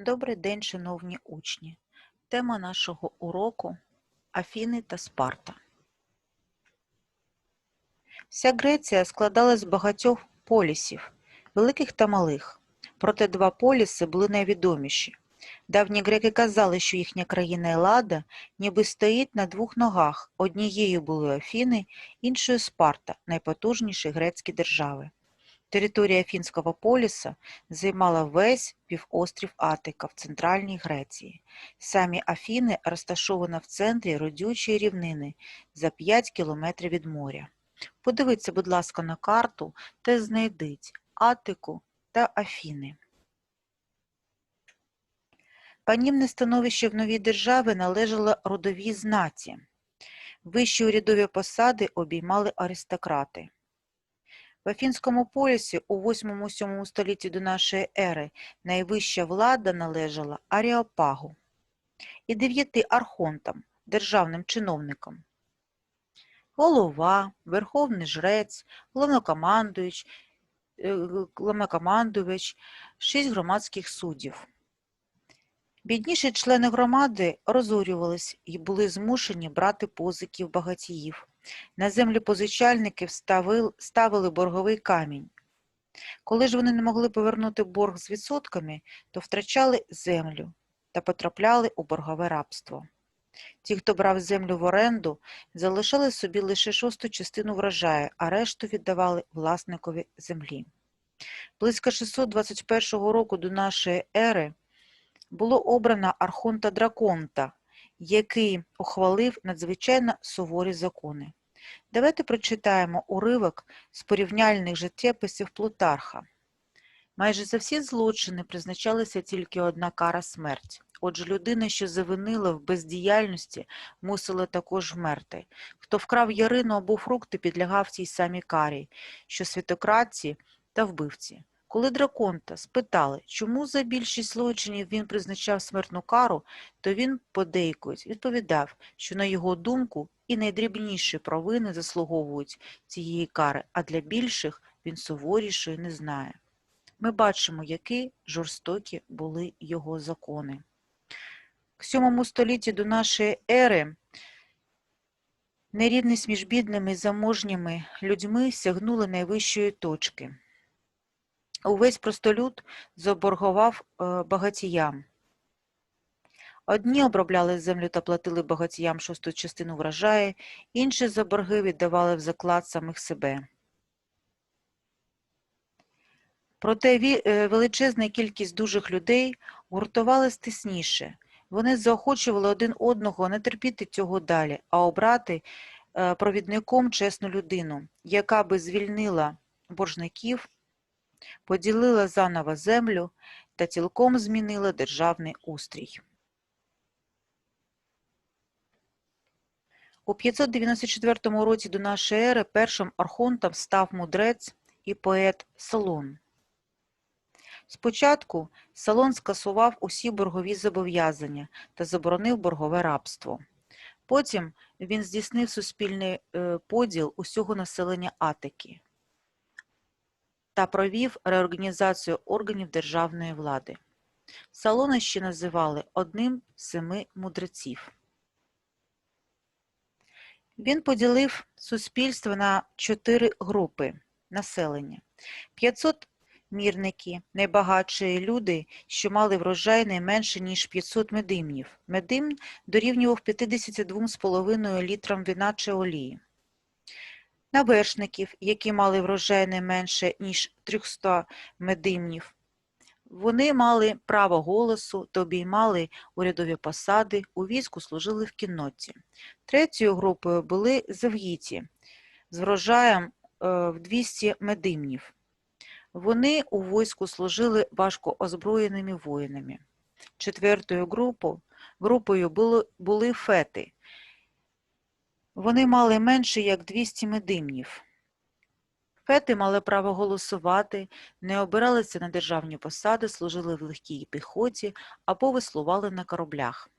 Добрий день, шановні учні! Тема нашого уроку Афіни та Спарта. Вся Греція складалась з багатьох полісів, великих та малих. Проте два поліси були найвідоміші. Давні греки казали, що їхня країна Елада ніби стоїть на двох ногах. Однією були Афіни, іншою Спарта, найпотужніші грецькі держави. Територія Афінського поліса займала весь півострів Атика в центральній Греції. Самі Афіни розташована в центрі родючої рівнини за 5 кілометрів від моря. Подивіться, будь ласка, на карту та знайдіть Атику та Афіни. Панівне становище в новій державі належало родовій знаті. Вищі урядові посади обіймали аристократи. В Афінському полісі у 8-7 столітті до нашої ери найвища влада належала Аріопагу і дев'яти архонтам, державним чиновникам. Голова, верховний жрець, головнокомандуюч, е, головнокомандувач, шість громадських суддів. Бідніші члени громади розорювались і були змушені брати позики в багатіїв. На землі позичальників ставили, ставили борговий камінь. Коли ж вони не могли повернути борг з відсотками, то втрачали землю та потрапляли у боргове рабство. Ті, хто брав землю в оренду, залишали собі лише шосту частину врожаю, а решту віддавали власникові землі. Близько 621 року до нашої ери було обрано Архонта Драконта, який ухвалив надзвичайно суворі закони. Давайте прочитаємо уривок з порівняльних життєписів Плутарха. Майже за всі злочини призначалася тільки одна кара смерть. Отже, людина, що завинила в бездіяльності, мусила також вмерти. Хто вкрав ярину або фрукти, підлягав тій самій карі, що святократці та вбивці. Коли Драконта спитали, чому за більшість злочинів він призначав смертну кару, то він, подейкують, відповідав, що на його думку і найдрібніші провини заслуговують цієї кари, а для більших він суворішої не знає. Ми бачимо, які жорстокі були його закони. К сьомому столітті до нашої ери нерівність між бідними і заможніми людьми сягнула найвищої точки. Увесь простолюд заборгував е, багатіям. Одні обробляли землю та платили багатіям шосту частину врожаю, інші за борги віддавали в заклад самих себе. Проте е, величезна кількість дужих людей гуртувалась тисніше. Вони заохочували один одного не терпіти цього далі, а обрати е, провідником чесну людину, яка би звільнила боржників, поділила заново землю та цілком змінила державний устрій. У 594 році до нашої ери першим архонтом став мудрець і поет Солон. Спочатку Салон скасував усі боргові зобов'язання та заборонив боргове рабство. Потім він здійснив суспільний е, поділ усього населення Атики та провів реорганізацію органів державної влади. Салона ще називали одним з семи мудреців. Він поділив суспільство на чотири групи населення. 500 мірники, найбагатші люди, що мали врожай не менше, ніж 500 медимнів. Медимн дорівнював 52,5 літрам вина чи олії. Навершників, які мали врожай не менше, ніж 300 медимнів. Вони мали право голосу та обіймали урядові посади, у війську служили в кінноті. Третьою групою були завгіті з врожаєм е, в 200 медимнів. Вони у війську служили важко озброєними воїнами. Четвертою групою, були фети. Вони мали менше як 200 медимнів. Фети мали право голосувати, не обиралися на державні посади, служили в легкій піхоті або веслували на кораблях.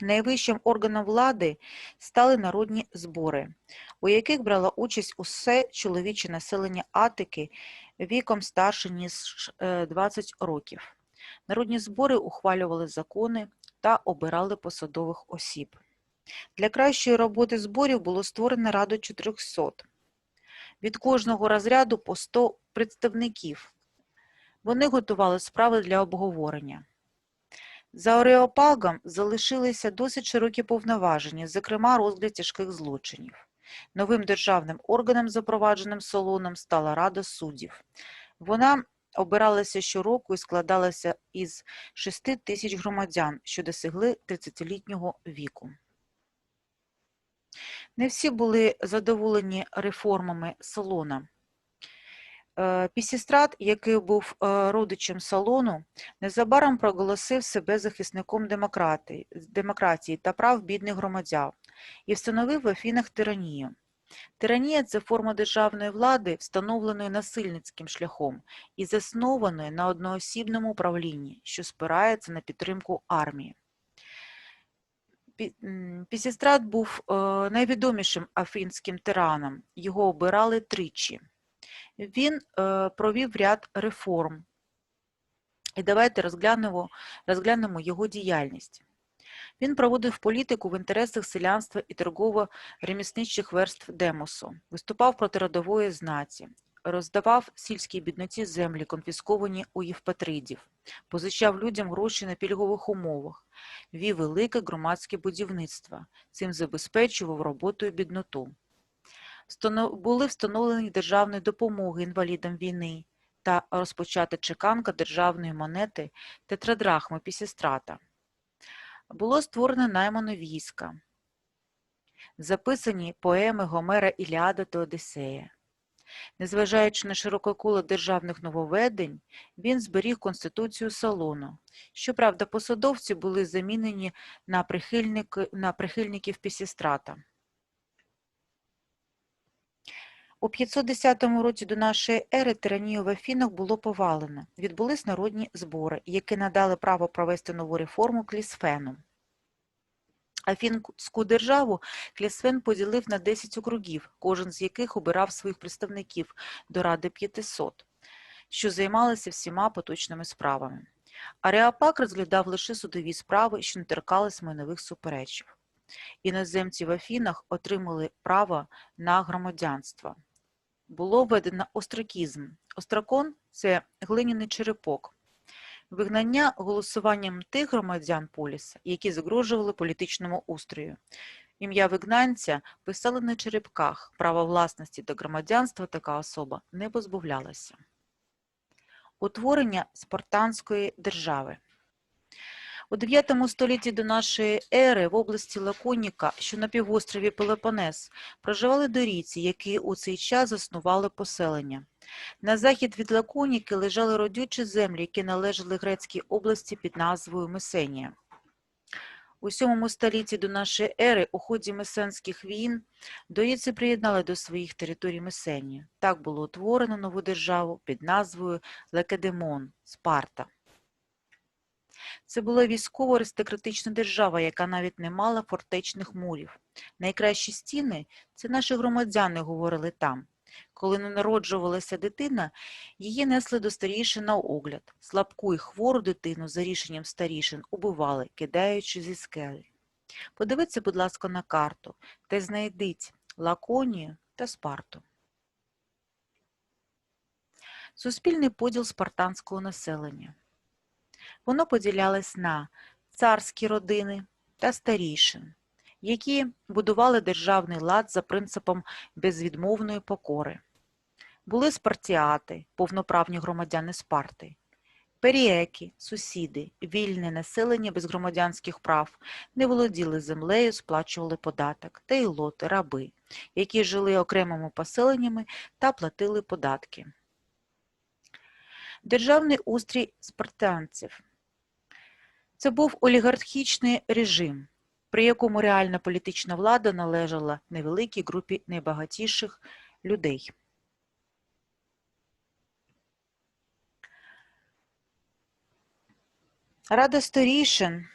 Найвищим органом влади стали народні збори, у яких брало участь усе чоловіче населення Атики віком старше ніж е, 20 років. Народні збори ухвалювали закони та обирали посадових осіб. Для кращої роботи зборів було створено Раду 400. Від кожного розряду по 100 представників. Вони готували справи для обговорення. За Ореопагом залишилися досить широкі повноваження, зокрема розгляд тяжких злочинів. Новим державним органом, запровадженим Солоном, стала Рада суддів. Вона обиралася щороку і складалася із 6 тисяч громадян, що досягли 30-літнього віку. Не всі були задоволені реформами Солона. Е, Пісістрат, який був е, родичем Солону, незабаром проголосив себе захисником демократії та прав бідних громадян і встановив в Афінах тиранію. Тиранія – це форма державної влади, встановленої насильницьким шляхом і заснованої на одноосібному управлінні, що спирається на підтримку армії. Пі- Пісістрат був е, найвідомішим афінським тираном. Його обирали тричі. Він е, провів ряд реформ. І давайте розглянемо, розглянемо його діяльність. Він проводив політику в інтересах селянства і торгово-ремісничих верств Демосу, виступав проти родової знаті, роздавав сільській бідноті землі, конфісковані у Євпатридів, позичав людям гроші на пільгових умовах, вів велике громадське будівництво, цим забезпечував роботою бідноту. Були встановлені державні допомоги інвалідам війни та розпочата чеканка державної монети тетрадрахми Пісістрата. Було створено наймано війська, записані поеми Гомера Іліада та Одіссея. Незважаючи на широке коло державних нововведень, він зберіг Конституцію Салону. Щоправда, посадовці були замінені на, прихильник, на прихильників Пісістрата. У 510 році до нашої ери тиранію в Афінах було повалено. Відбулись народні збори, які надали право провести нову реформу Клісфену. Афінську державу Клісфен поділив на 10 округів, кожен з яких обирав своїх представників до Ради 500, що займалися всіма поточними справами. Ареопак розглядав лише судові справи, що не торкались майнових суперечів. Іноземці в Афінах отримали право на громадянство. Було введено остракізм. Остракон – це глиняний черепок. Вигнання голосуванням тих громадян поліса, які загрожували політичному устрою. Ім'я вигнанця писали на черепках, права власності та громадянства така особа не позбавлялася. Утворення спартанської держави. У 9 столітті до нашої ери в області Лаконіка, що на півострові Пелопонес, проживали дорійці, які у цей час заснували поселення. На захід від Лаконіки лежали родючі землі, які належали грецькій області під назвою Месенія. У 7 столітті до нашої ери у ході месенських війн дорійці приєднали до своїх територій Месенію. Так було утворено нову державу під назвою Лекедемон – Спарта. Це була військово-аристократична держава, яка навіть не мала фортечних мурів. Найкращі стіни – це наші громадяни говорили там. Коли не народжувалася дитина, її несли до старішин на огляд. Слабку і хвору дитину за рішенням старішин убивали, кидаючи зі скелі. Подивіться, будь ласка, на карту та знайдіть Лаконію та Спарту. Суспільний поділ спартанського населення. Воно поділялось на царські родини та старішин, які будували державний лад за принципом безвідмовної покори. Були спартіати, повноправні громадяни Спарти, періеки, сусіди, вільне населення без громадянських прав, не володіли землею, сплачували податок, та ілоти, раби, які жили окремими поселеннями та платили податки. Державний устрій спартанців це був олігархічний режим, при якому реальна політична влада належала невеликій групі найбагатіших людей. Рада старішин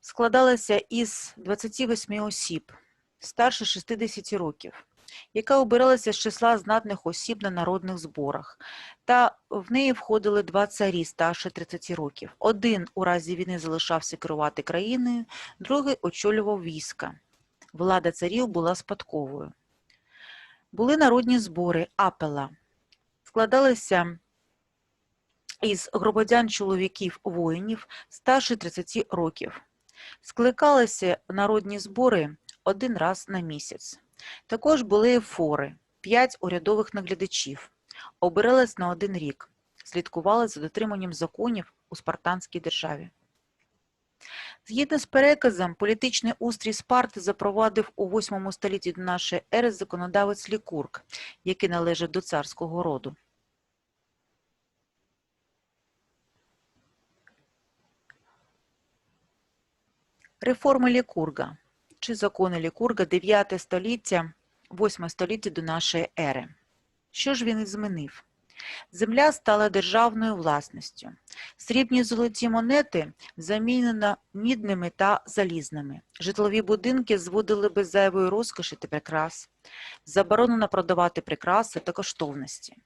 складалася із 28 осіб, старше 60 років. Яка обиралася з числа знатних осіб на народних зборах, та в неї входили два царі старше 30 років. Один у разі війни залишався керувати країною, другий очолював війська. Влада царів була спадковою. Були народні збори апела. Складалися із громадян чоловіків воїнів старше 30 років. Скликалися народні збори один раз на місяць. Також були фори, п'ять урядових наглядачів, обирались на один рік, слідкували за дотриманням законів у спартанській державі. Згідно з переказом, політичний устрій Спарти запровадив у 8 столітті до нашої ери законодавець Лікург, який належав до царського роду. Реформи Лікурга чи закони Лікурга 9 століття, 8 століття до нашої ери. Що ж він змінив? Земля стала державною власністю. Срібні золоті монети замінено мідними та залізними. Житлові будинки зводили без зайвої розкоші та прикрас. Заборонено продавати прикраси та коштовності.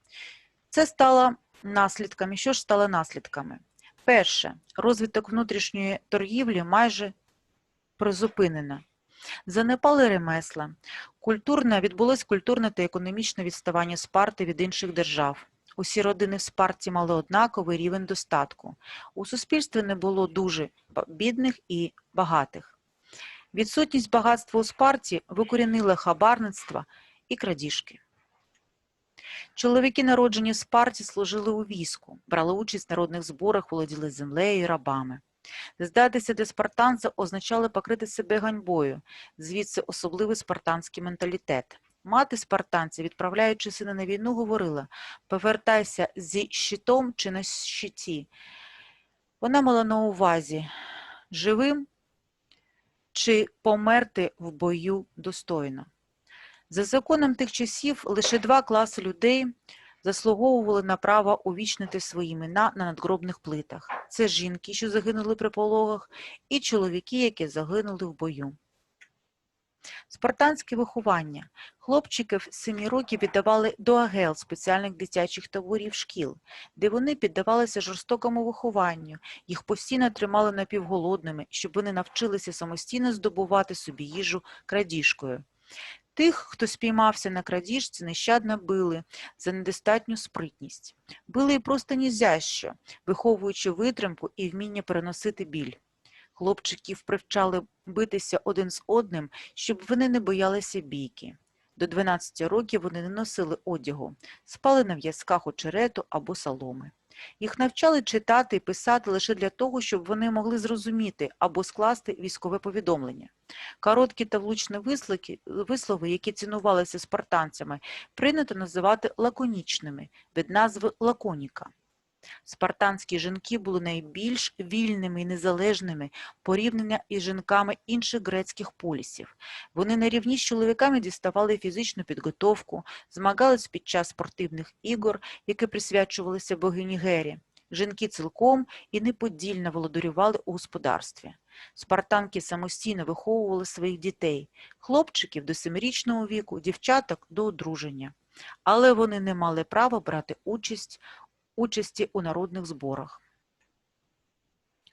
Це стало наслідками. Що ж стало наслідками? Перше, розвиток внутрішньої торгівлі майже призупинено. Занепали ремесла. Культурне, відбулось культурне та економічне відставання Спарти від інших держав. Усі родини в Спарті мали однаковий рівень достатку. У суспільстві не було дуже бідних і багатих. Відсутність багатства у Спарті викорінила хабарництва і крадіжки. Чоловіки, народжені в Спарті, служили у війську, брали участь в народних зборах, володіли землею і рабами. Здатися для спартанця означало покрити себе ганьбою, звідси особливий спартанський менталітет. Мати спартанця, відправляючи сина на війну, говорила «повертайся зі щитом чи на щиті». Вона мала на увазі живим чи померти в бою достойно. За законом тих часів лише два класи людей заслуговували на право увічнити свої імена на надгробних плитах. Це жінки, що загинули при пологах, і чоловіки, які загинули в бою. Спартанське виховання. Хлопчиків з 7 років віддавали до агел спеціальних дитячих таборів шкіл, де вони піддавалися жорстокому вихованню, їх постійно тримали напівголодними, щоб вони навчилися самостійно здобувати собі їжу крадіжкою. Тих, хто спіймався на крадіжці, нещадно били за недостатню спритність. Били і просто нізящо, виховуючи витримку і вміння переносити біль. Хлопчиків привчали битися один з одним, щоб вони не боялися бійки. До 12 років вони не носили одягу, спали на в'язках очерету або соломи. Їх навчали читати і писати лише для того, щоб вони могли зрозуміти або скласти військове повідомлення. Короткі та влучні вислики- вислови, які цінувалися спартанцями, прийнято називати лаконічними від назви лаконіка. Спартанські жінки були найбільш вільними і незалежними порівняно із жінками інших грецьких полісів. Вони на рівні з чоловіками діставали фізичну підготовку, змагались під час спортивних ігор, які присвячувалися богині Гері. Жінки цілком і неподільно володарювали у господарстві. Спартанки самостійно виховували своїх дітей, хлопчиків до семирічного віку, дівчаток до одруження. Але вони не мали права брати участь участі у народних зборах.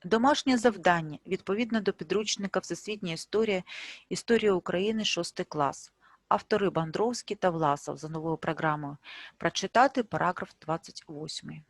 Домашнє завдання відповідно до підручника Всесвітня історія Історія України 6 клас. Автори Бандровський та Власов за новою програмою. Прочитати параграф 28.